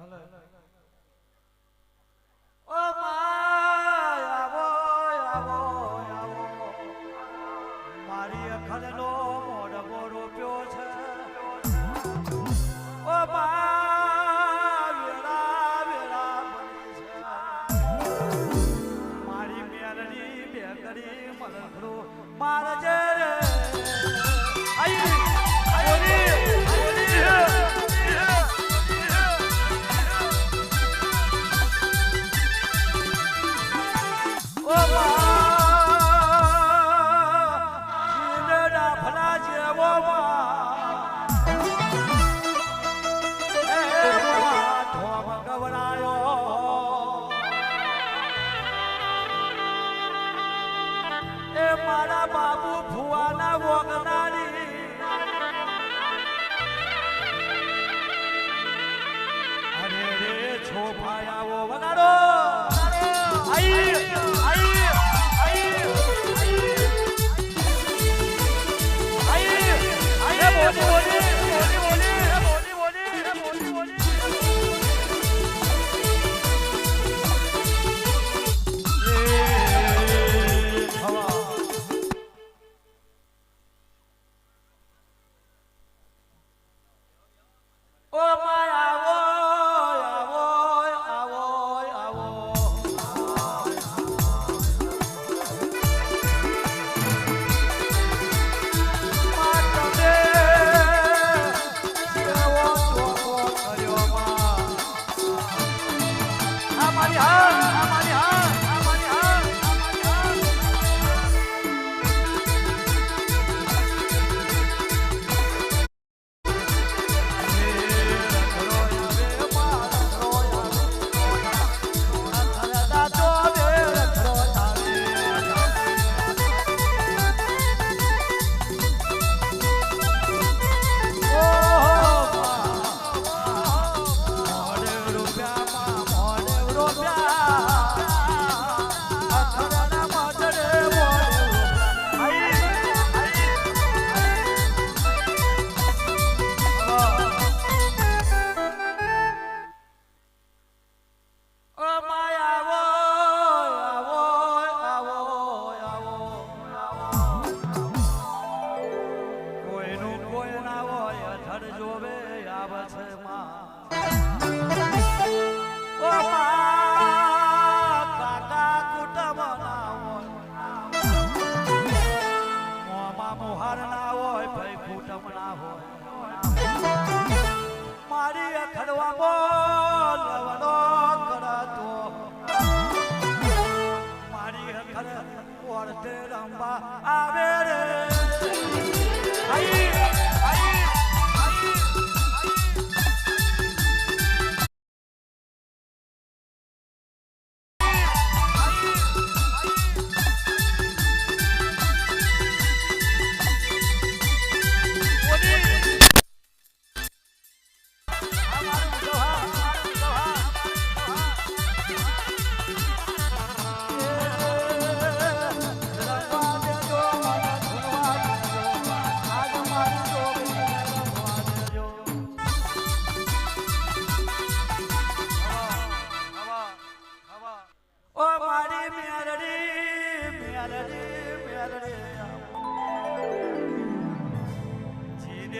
Oh, my, oh, my, oh, my. મારા બાબુ ભુવાના વોગનારી. અરે રે છો ભાયા વો વગાડો. આઈ. કડવા બોલ વડો કરાતો મારી હકર ઓળતે રંબા આવે રે. આઈ.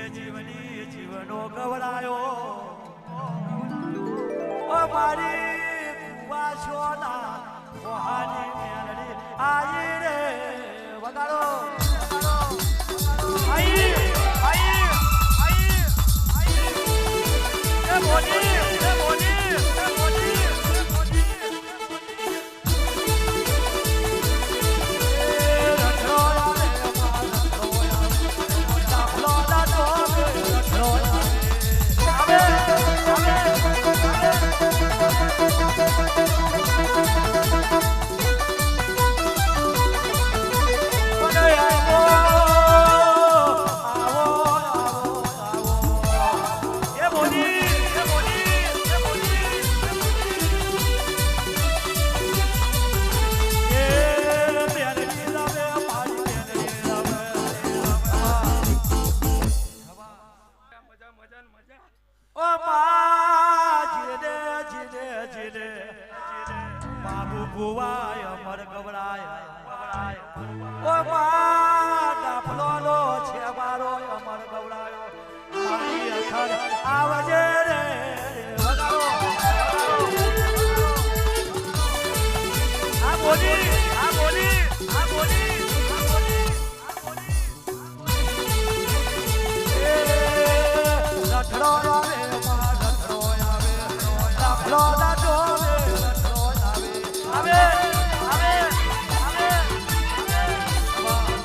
જીવની જીવનો ગવડાયો. મારી વાસોના કોહાની મેલડી આઈ રે વગાડો વગાડો આઈ ભુવાય અમર ગવડાય ઓ ડાફલો નો છે મારો અમર ગવડાયો. આવજે.